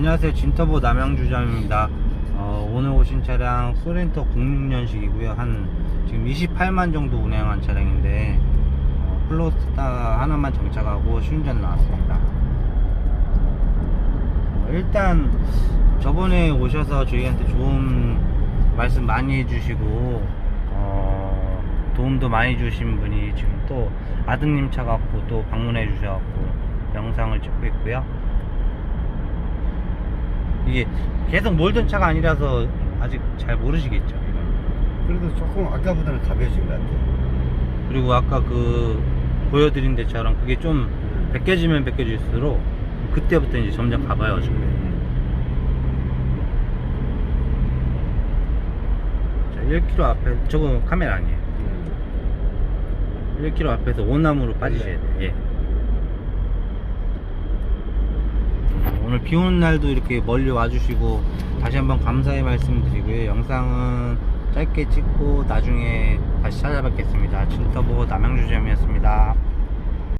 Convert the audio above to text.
안녕하세요. 진터보 남양주점입니다. 어, 오늘 오신 차량 소렌토 06년식이고요. 한 지금 28만 정도 운행한 차량인데 어, 플로스타 하나만 정착하고 순전 나왔습니다. 어, 일단 저번에 오셔서 저희한테 좋은 말씀 많이 해주시고 어, 도움도 많이 주신 분이 지금 또 아드님 차 갖고 또 방문해 주셔갖고 영상을 찍고 있고요 이게 계속 몰던 차가 아니라서 아직 잘 모르시겠죠. 그래도 조금 아까보다는 가벼워진 것 같아. 그리고 아까 그 보여드린 데처럼 그게 좀 벗겨지면 벗겨질수록 그때부터 이제 점점 가봐요 지금. 자, 1km 앞에 저거 카메라 아니에요. 1km 앞에서 오남으로 빠지셔야 돼요. 예. 오늘 비 오는 날도 이렇게 멀리 와주시고 다시 한번 감사의 말씀 드리고요. 영상은 짧게 찍고 나중에 다시 찾아뵙겠습니다. 진터보 남양주점이었습니다.